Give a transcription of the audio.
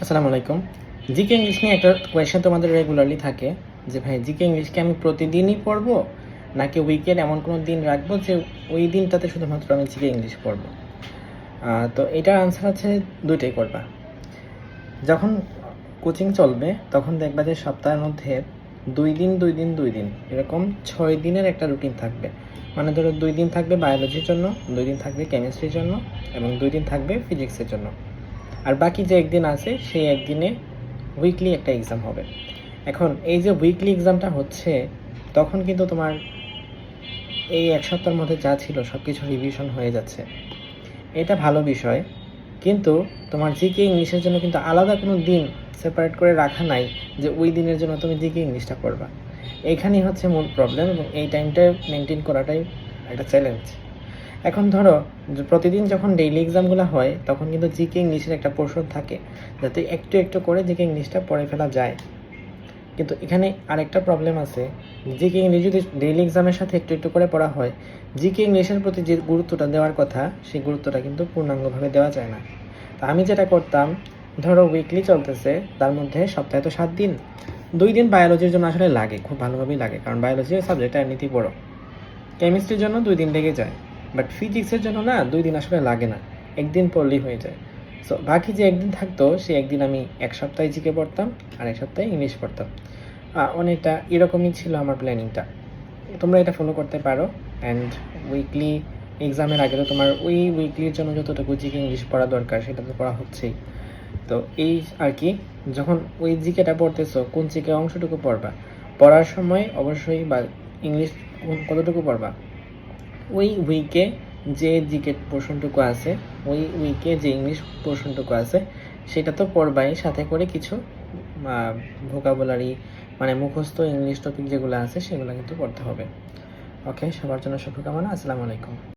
আসসালামু আলাইকুম। GK English নিয়ে একটা কোয়েশ্চেন তোমাদের রেগুলারলি থাকে যে, ভাই, জিকে ইংলিশকে আমি প্রতিদিনই পড়ব? নাকি উইকেন্ড এমন কোনো দিন রাখব যে, ওই দিনটাতে শুধুমাত্র আমি জিকে ইংলিশ পড়ব? তো এটার আনসার আছে দুইটাই করবা। যখন কোচিং চলবে, তখন দেখবা যে, সপ্তাহের মধ্যে দুই দিন দুই দিন দুই দিন, এরকম ছয় দিনের একটা রুটিন থাকবে। মানে ধরো দুই দিন থাকবে বায়োলজির জন্য, দুই দিন থাকবে কেমিস্ট্রির জন্য, এবং দুই দিন থাকবে ফিজিক্সের জন্য। আর বাকি যে একদিন আছে, সেই একদিনে উইকলি একটা এক্সাম হবে। এখন এই যে উইকলি এক্সামটা হচ্ছে, তখন কিন্তু তোমার এই এক সপ্তাহের মধ্যে যা ছিল সব কিছু রিভিশন হয়ে যাচ্ছে। এটা ভালো বিষয়, কিন্তু তোমার জিকে ইংলিশের জন্য কিন্তু আলাদা কোনো দিন সেপারেট করে রাখা নাই যে ওই দিনের জন্য তুমি জিকে ইংলিশটা করবা এইখানেই হচ্ছে মূল প্রবলেম এবং এই টাইমটা মেনটেন করাটাই একটা চ্যালেঞ্জ এখন ধরো, প্রতিদিন যখন ডেইলি এক্সামগুলো হয়, তখন কিন্তু জিকে ইংলিশের একটা পোর্শন থাকে, যাতে একটু একটু করে জিকে ইংলিশটা পড়ে ফেলা যায়। কিন্তু এখানে আরেকটা প্রবলেম আছে জিকে ইংলিশ যদি ডেইলি এক্সামের সাথে একটু একটু করে পড়া হয় জিকে ইংলিশের প্রতি যে গুরুত্বটা দেওয়ার কথা, সেই গুরুত্বটা কিন্তু পূর্ণাঙ্গভাবে দেওয়া যায় না। তা আমি যেটা করতাম, ধরো উইকলি চলতেছে, তার মধ্যে সপ্তাহে তো সাত দিন। দুই দিন বায়োলজির জন্য আসলে লাগে, খুব ভালোভাবেই লাগে, কারণ বায়োলজির সাবজেক্টটা এমনিতেই বড়। কেমিস্ট্রির জন্য দুই দিন লেগে যায়। বাট ফিজিক্সের জন্য না দুই দিন আসলে লাগে না। একদিন পড়লেই হয়ে যায়। সো বাকি যে একদিন থাকতো, সেই একদিন আমি এক সপ্তাহে জিকে পড়তাম আর এক সপ্তাহে ইংলিশ পড়তাম। অনেকটা এরকমই ছিল আমার প্ল্যানিংটা তোমরা এটা ফলো করতে পারো। অ্যান্ড উইকলি এক্সামের আগে তো তোমার ওই উইকলির জন্য যতটুকু জিকে ইংলিশ পড়া দরকার, সেটা তো পড়া হচ্ছেই। তো এই আর কি, যখন ওই জিকেটা পড়তেছো, কোন জিকে অংশটুকু পড়বা? পড়ার সময় অবশ্যই বা ইংলিশ কতটুকু পড়বা? ওই উইকে যে জিকে পোর্শনটুকু আছে, ওই উইকে যে ইংলিশ পোর্শনটুকু আছে, সেটা তো পড়বাই। সাথে করে কিছু ভোকাবুলারি মানে মুখস্থ ইংলিশ টপিক যেগুলো আছে, সেগুলো কিন্তু পড়তে হবে। ওকে সবার জন্য শুভকামনা। আসসালামু আলাইকুম।